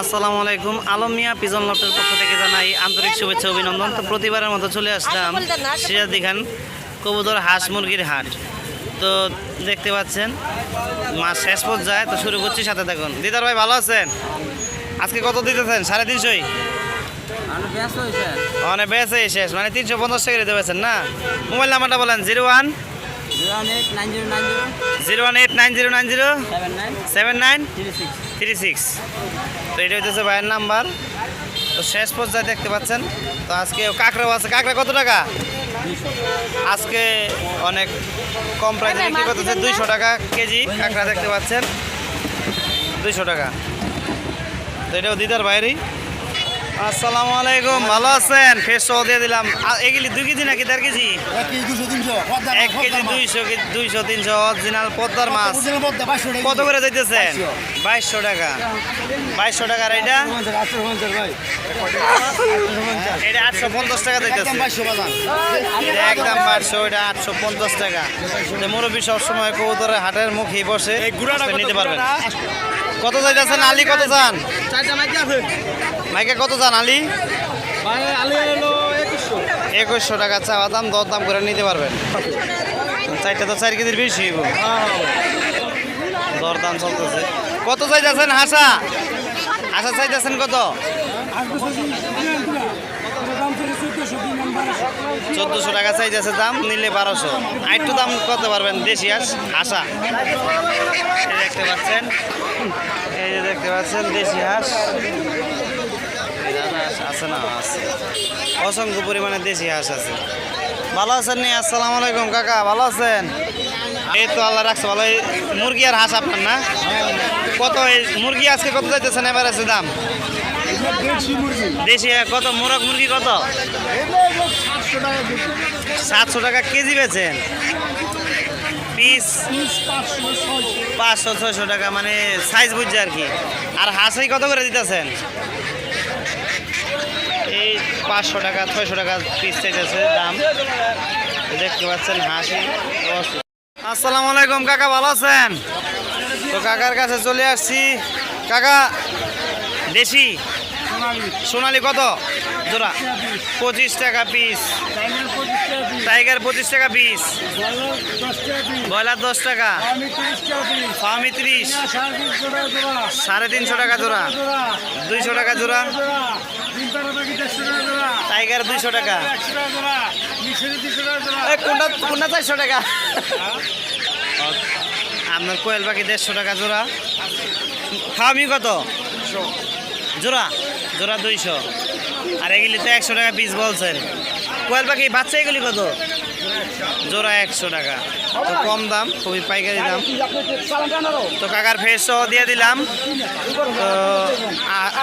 আসসালামু আলাইকুম। আলম মিয়া পিজন লফটের পক্ষ থেকে জানাই আন্তরিক শুভেচ্ছা অভিনন্দন। তো প্রতিবারের মতো চলে আসলাম সিরাজদি খান কবুতর হাঁস মুরগির হাট। তো দেখতে পাচ্ছেন মাস শেষ পর্যায়ে তো শুরু করছি সাথে থাকুন। দিদার ভাই ভালো আছেন? আজকে কত দিতেছেন? সাড়ে তিনশোই? মানে বেছে শেষ মানে তিনশো পঞ্চাশ টাকা দিতে পারছেন না? মোবাইল নাম্বারটা বলেন zero one? Zero eight nine zero nine zero. Zero one eight nine zero nine zero? Seven nine. Seven nine? Three six. Three six. তো এটা হইতেছে ভাইয়ের নাম্বার। তো শেষ পর্যায়ে দেখতে পাচ্ছেন। তো আজকে কাঁকড়াও আছে। কাঁকড়া কত টাকা? আজকে অনেক কম প্রাইসে বিক্রি করতেছে। দুইশো টাকা কেজি কাঁকড়া দেখতে পাচ্ছেন। দুইশো টাকা। তো এটাও দিদার বাইরেই আসসালামু আলাইকুম ভালো আছেন? ফেস সহ দিয়ে দিলাম। এগুলি দুই কেজি নাকি দেড় কেজি? এক কেজি দুইশো দুইশো তিনশো অরিজিনাল পদ্মার মাছ। কত করে যাইতেছেন বাইশশো। টাকা। বাইশশো টাকার এটা এটা আটশো পঞ্চাশ টাকা যাইতেছে। একদম পাঁচশো এটা আটশো পঞ্চাশ টাকা। মুরব্বী সবসময় কবুতরের হাটের মুখে বসে নিতে পারবেন। কত যাইতেছেন? আলী কত যান? মাইকে কত যান আলী? একুশশো। টাকা চাওয়া দাম দর দাম করে নিতে পারবেন। চারটা তো চার কেজির বেশি দর দাম চলতেছে। কত চাইতেছেন হাসা? হাসা চাইতেছেন কত? চোদ্দোশো টাকা চাইতেছে দাম নিলে বারোশো। আরেকটু দাম করতে পারবেন দেশি হাঁস হাসা। দেখতে পাচ্ছেন। এই যে দেখতে পাচ্ছেন দেশি হাঁস। আছে না, আছে। অসংখ্য পরিমাণে দেশি হাঁস আছে। ভালো আছেন নি? আসসালামু আলাইকুম, কাকা, ভালো আছেন? এই তো আল্লাহ রাখছে, ভালো। মুরগি আর হাঁস আপনার না? কত মুরগি আজকে কত যাইতেছেন এবার আছে দাম? দেশি কত? মোরগ মুরগি কত? সাতশো টাকা কেজি বেচেন। পিস? পাঁচশো, ছয়শো টাকা মানে সাইজ বুঝছে আর কি। আর হাঁসই কত করে দিতেছেন? পাঁচশো টাকা, ছয়শো টাকা পিস চাইতেছে দাম। দেখতে পাচ্ছেন হাসি আসসালামু আলাইকুম, কাকা ভালো আছেন? তো কাকার কাছে চলে আসছি। কাকা, দেশি? সোনালি কত? জোড়া। পঁচিশ টাকা পিস টাইগার পঁচিশ টাকা পিস ব্রয়লার দশ টাকা। ফার্মি ত্রিশ। সাড়ে তিনশো টাকা জোড়া। দুইশো টাকা জোড়া। টাইগার দুইশো টাকা। কোনটা কোনটা চারশো টাকা? আপনার কোয়েল পাখি দেড়শো টাকা জোড়া। খাওয়ামি কত? জোড়া। জোড়া দুইশো। আর এগুলি তো একশো টাকা পিস বলছেন। কোয়েল পাখি, বাচ্চা এগুলি কত? জোড়া একশো টাকা। তো কম দাম, খুবই পাইকারি দাম। তো কাকার ফেস সহ দিয়ে দিলাম। তো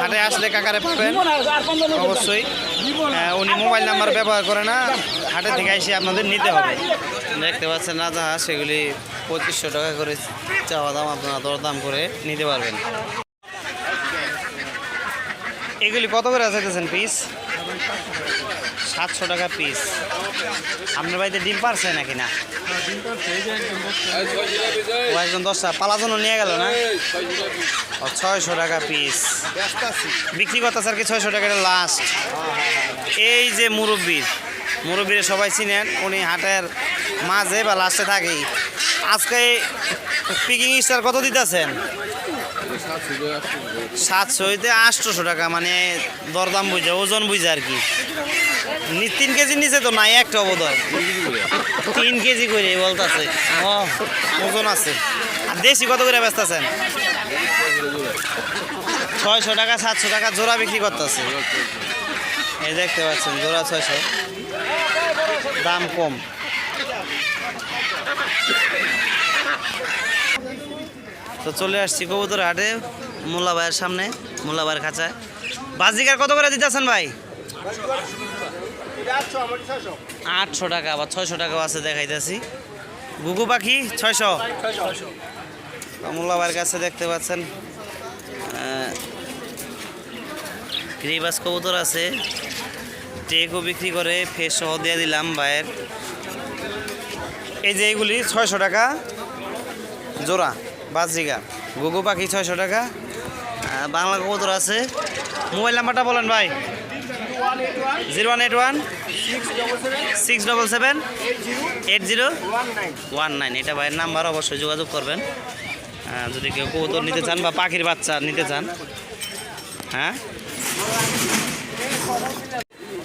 হাটে আসলে কাকারে পাবেন। অবশ্যই। উনি মোবাইল নাম্বার ব্যবহার করে না হাটে থেকে এসে আপনাদের নিতে হবে। দেখতে পাচ্ছেন রাজা হাঁস সেগুলি পঁচিশশো টাকা করে চাওয়া দাম, আপনারা দরদাম করে নিতে পারবেন। এগুলি কত করে চাইতেছেন পিস সাতশো টাকা পিস আপনার বাড়িতে ডিম পারছে নাকি না? একজন দশটা। পালাজনও নিয়ে গেল না? ছয়শো টাকা পিস বিক্রি করতেছে স্যার কি ছয়শো টাকা লাস্ট এই যে মুরব্বীর মুরব্বীর সবাই চিনেন, উনি হাটের মাঝে বা লাস্টে থাকেই। আজকে পিকিং স্টার কত দিতেছেন? সাতশো হইতে আটশোশো টাকা মানে দরদাম বুঝে, ওজন বুঝে আর কি। তিন কেজি নিচে তো নাই, একটা অবদয় তিন কেজি করে বলতেছে। ও, ওজন আছে। আর দেশি কত করে বেচতেছেন? ছয়শো টাকা, সাতশো টাকা জোড়া বিক্রি করতেছে। এই দেখতে পাচ্ছেন, জোড়া ছয়শো। দাম কম। তো চলে আসছি কবুতর হাটে, মোল্লা ভাইয়ের সামনে, মোল্লা ভাইয়ের খাঁচায় বাজিকার কত করে দিতেছেন ভাই? আটশো টাকা বা ছয়শো টাকাও আছে দেখাইতেছি। গুগু পাখি, ছয়শো? মোল্লা ভাইয়ের কাছে দেখতে পাচ্ছেন গ্রিবাস কবুতর আছে। টেকও বিক্রি করে, ফেস সহ দিয়ে দিলাম ভাইয়ের। এই যে এইগুলি, ছয়শো টাকা। জোড়া। বাজরিগা গুগু পাখি ছয়শো টাকা। বাংলা কবুতর আছে। মোবাইল নাম্বারটা বলেন ভাই। Zero one eight one. Six double seven. Eight zero. One nine. এটা ভাইয়ের নাম্বার, অবশ্যই যোগাযোগ করবেন। যদি কেউ কবুতর নিতে চান বা পাখির বাচ্চা নিতে চান। হ্যাঁ?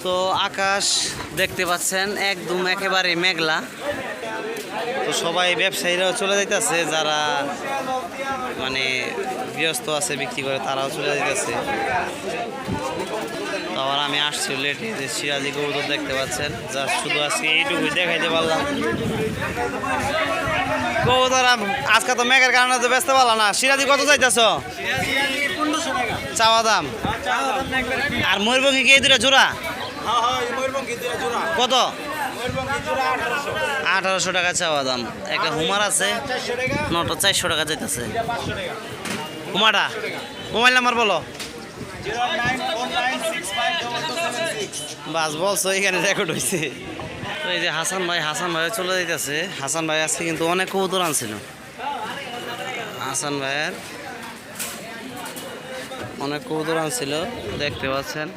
তো আকাশ দেখতে পাচ্ছেন, একদম একেবারে মেঘলা। তো সবাই ব্যবসায়ীরাও চলে যাইতেছে যারা মানে ব্যস্ত আছে বিক্রি করে তারাও চলে যাইতেছে। তো আবার আমি আসছি লেটে যে সিরাজি কবুতর দেখতে পাচ্ছেন যা শুধু আজকে এইটুকুই দেখাইতে পারলাম। কবুতর আজকে তো মেঘের কারণে তো ব্যস্ত পারলাম না। সিরাজি কত চাইতেছ? চাওয়া দাম। আর ময়ূরভঙ্গি কি এই দুটা জোড়া। কত? আঠারোশো টাকা চাওয়া দাম। একটা হুমার আছে, নটা চারশো টাকা চাইতেছে। হুমাটা, মোবাইল নাম্বার বলো। বাস বলছো এখানে রেকর্ড হয়েছে এই যে হাসান ভাই হাসান ভাই চলে যাইতেছে। হাসান ভাই আজকে কিন্তু অনেক কবুতর আনছিল। হাসান ভাইয়ের অনেক কবুতর আনছিল, দেখতে পাচ্ছেন।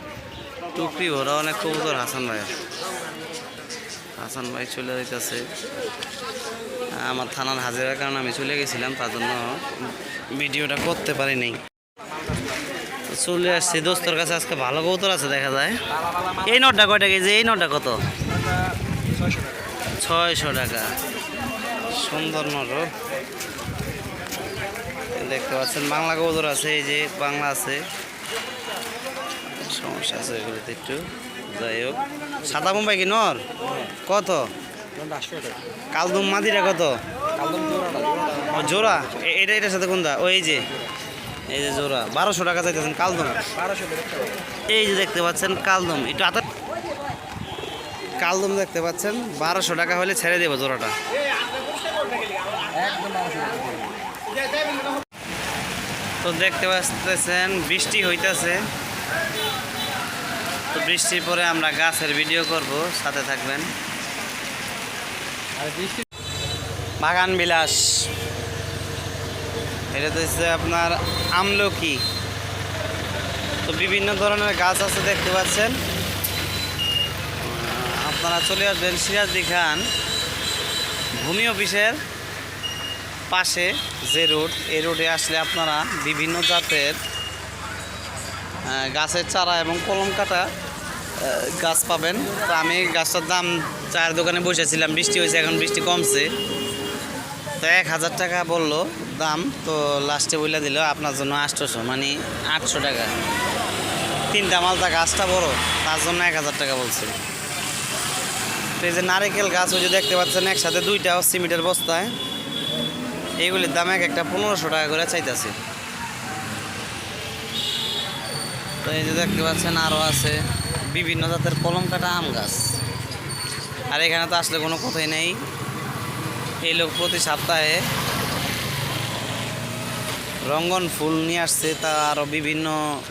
টুকরি ভরা অনেক কবুতর হাসান ভাইয়ের। হাসান ভাই চলে যাইতেছে। আমার থানার হাজিরার কারণে আমি চলে গেছিলাম, তার জন্য ভিডিওটা করতে পারিনি। চলে আসছি, দোস্তর কাছে আজকে ভালো কবুতর আছে দেখা যায়। এই নোটটা কয়টা কেজি এই নোটটা কত? ছয়শো টাকা। সুন্দর নোট। দেখতে পাচ্ছেন, বাংলা কবুতর আছে, এই যে বাংলা আছে। সমস্যা আছে এগুলোতে একটু। যাই হোক। সাদা মুম্বাই কি নর? কত? কালদুম মাদিরা কত? জোড়া? এটা, এটার সাথে কোনটা? ও, এই যে। এই যে জোড়া। বারোশো টাকা চাইতেছেন কালদম। এই যে দেখতে পাচ্ছেন কালদম। একটু আতা কালদম দেখতে পাচ্ছেন। বারোশো টাকা হলে ছেড়ে দেবো জোড়াটা। তো দেখতে পাচ্ছেন, বৃষ্টি হইতেছে। তো বৃষ্টির পরে আমরা গাছের ভিডিও করব সাথে থাকবেন। বাগান বিলাস। এটা তো হচ্ছে আপনার আমলকি। তো বিভিন্ন ধরনের গাছ আছে দেখতে পাচ্ছেন। আপনারা চলে আসবেন সিরাজদি খান ভূমি অফিসের পাশে যে রোড এই রোডে আসলে আপনারা বিভিন্ন জাতের গাছের চারা এবং কলম কাটা গাছ পাবেন। তো আমি গাছটার দাম চায়ের দোকানে বসেছিলাম, বৃষ্টি হয়েছে, এখন বৃষ্টি কমছে। তো এক হাজার টাকা বলল দাম, তো লাস্টে বলে দিল, আপনার জন্য আটশোশো মানে আটশো টাকা। তিনটা মালটা গাছটা বড়, তার জন্য এক হাজার টাকা বলছে। তো এই যে নারিকেল গাছ, ওই যে দেখতে পাচ্ছেন, একসাথে দুইটা সিমেন্টের বস্তায়। এইগুলির দাম এক একটা পনেরোশো টাকা করে চাইতেছে। তো এই যে দেখতে পাচ্ছেন আরও আছে বিভিন্ন জাতের কলম কাটা আম গাছ। আর এখানে তো আসলে কোনো কথাই নেই। এই লোক প্রতি সপ্তাহে রঙ্গন ফুল নিয়ে আসছে, তা আরও বিভিন্ন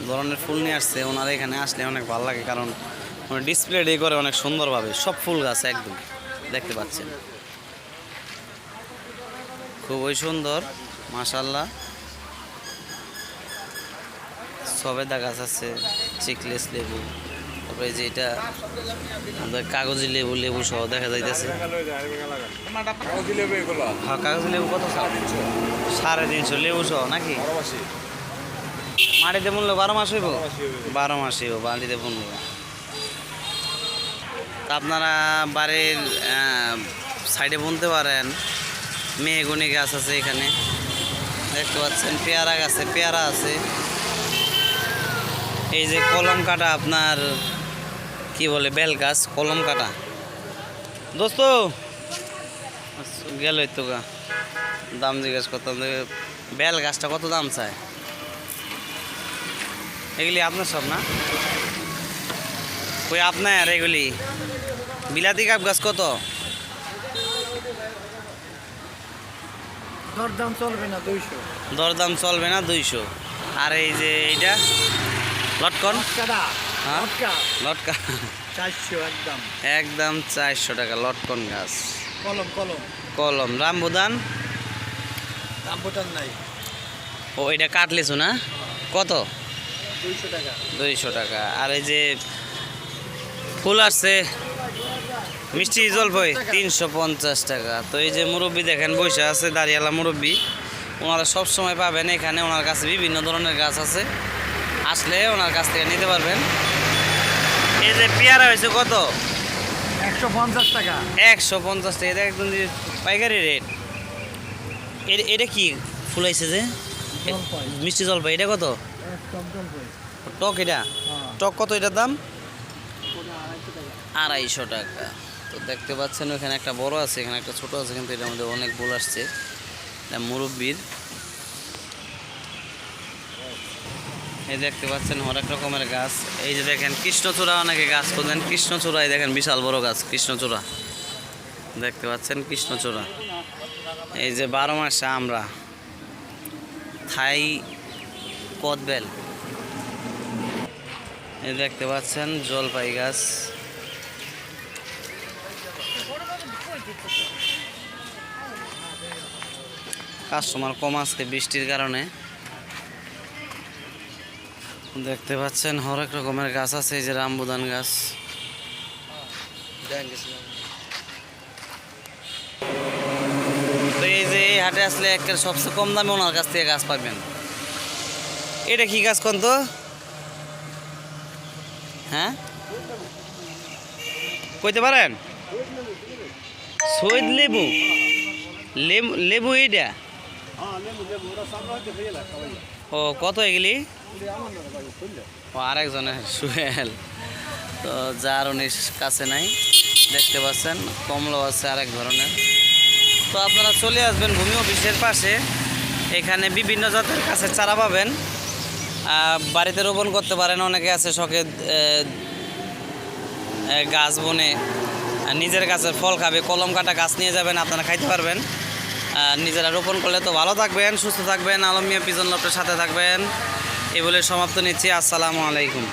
ধরনের ফুল নিয়ে আসছে। ওনারা এখানে আসলে অনেক ভালো লাগে, কারণ ডিসপ্লে ডে করে অনেক সুন্দরভাবে, সব ফুল গাছ একদম, দেখতে পাচ্ছেন। খুবই সুন্দর মাশাল্লাহ সবেদা গাছ আছে চিকলেস লেবু, তারপরে যে এটা আমাদের কাগজি লেবু লেবু সহ দেখা যাইতেছে। হ্যাঁ কাগজি লেবু কত সাড়ে তিনশো লেবু সহ নাকি? মাটিতে মূল্য বারো মাস হইব? বারো মাস হইব বাড়িতে তা আপনারা বাড়ির সাইডে বুনতে পারেন। মেহগুনি গাছ আছে এখানে। দেখতে পাচ্ছেন, পেয়ারা গাছে, পেয়ারা আছে। এই যে কলম কাটা আপনার কি বলে বেল গাছ কলম কাটা। দোস্ত গেল তো গা। দাম জিজ্ঞেস করতাম বেল গাছটা কত দাম চায়? এগুলি আপনার সব না? কই আপনার এগুলি। বিলাতি কাপ গাছ কত? দরদাম চলবে না দুইশো। দরদাম চলবে না দুইশো। আর এই যে এইটা? লটকন? টাকা হ্যাঁ? লটকা। চারশো একদম। একদম চারশো টাকা লটকন গাছ। কলম কলম। কলম। রামবুদান? নাই। ও এটা কাটলেছো না? কত? দুইশো টাকা। দুইশো টাকা। আর এই যে ফুল আসছে মিষ্টি জলপাই তিনশো পঞ্চাশ টাকা। তো এই যে মুরব্বি দেখেন বসে আছে দাঁড়িয়ালা মুরব্বি। ওনারা সব সময় পাবেন এখানে। ওনার কাছে বিভিন্ন ধরনের গাছ আছে। আসলে ওনার কাছ থেকে নিতে পারবেন। এই যে পেয়ারা হয়েছে কত? একশো পঞ্চাশ টাকা। একশো পঞ্চাশ টাকা এটা একদম পাইকারি রেট এটা কি ফুল আইছে যে মিষ্টি জলপাই এটা কত? টক এটা? হ্যাঁ। টক কত এটার দাম? আড়াইশো টাকা। তো দেখতে পাচ্ছেন ওখানে একটা বড় আছে এখানে একটা ছোট আছে কিন্তু এটার মধ্যে অনেক বল আসছে। এটা মুরব্বির। এই দেখতে পাচ্ছেন অনেক রকমের গাছ। এই যে দেখেন, কৃষ্ণচূড়া অনেকে গাছ করলেন কৃষ্ণচূড়ায় দেখেন বিশাল বড় গাছ, কৃষ্ণচূড়া। দেখতে পাচ্ছেন কৃষ্ণচূড়া। এই যে বারো মাসে আমরা থাই কদবেল। এই দেখতে পাচ্ছেন জলপাই গাছ। কাস্টমার কম আজকে বৃষ্টির কারণে। দেখতে পাচ্ছেন, হরেক রকমের গাছ আছে, এই যে রামবুদান গাছ। তো এই যে এই হাটে আসলে একটা সবচেয়ে কম দামে ওনার কাছ থেকে গাছ পাবেন। এটা কি গাছ কোন হ্যাঁ? কইতে পারেন? সৈদ লেবু। লেবু এইটা ও, কত এগুলি? আরেকজনের সুহেল। তো যার উনি কাছে নাই, দেখতে পাচ্ছেন কমলো আছে আরেক ধরনের। তো আপনারা চলে আসবেন ভূমি অফিসের পাশে। এখানে বিভিন্ন জাতের কাছে চারা পাবেন। বাড়িতে রোপণ করতে পারেন, অনেকে আছে শখে গাছ বনে নিজের গাছের ফল খাবে, কলম কাটা গাছ নিয়ে যাবেন, আপনারা খাইতে পারবেন। নিজেরা রোপণ করলে তো ভালো থাকবেন, সুস্থ থাকবেন আলমিয়া পিজন সাথে থাকবেন। এ বলে সমাপ্ত নিচ্ছি। আসসালামু আলাইকুম।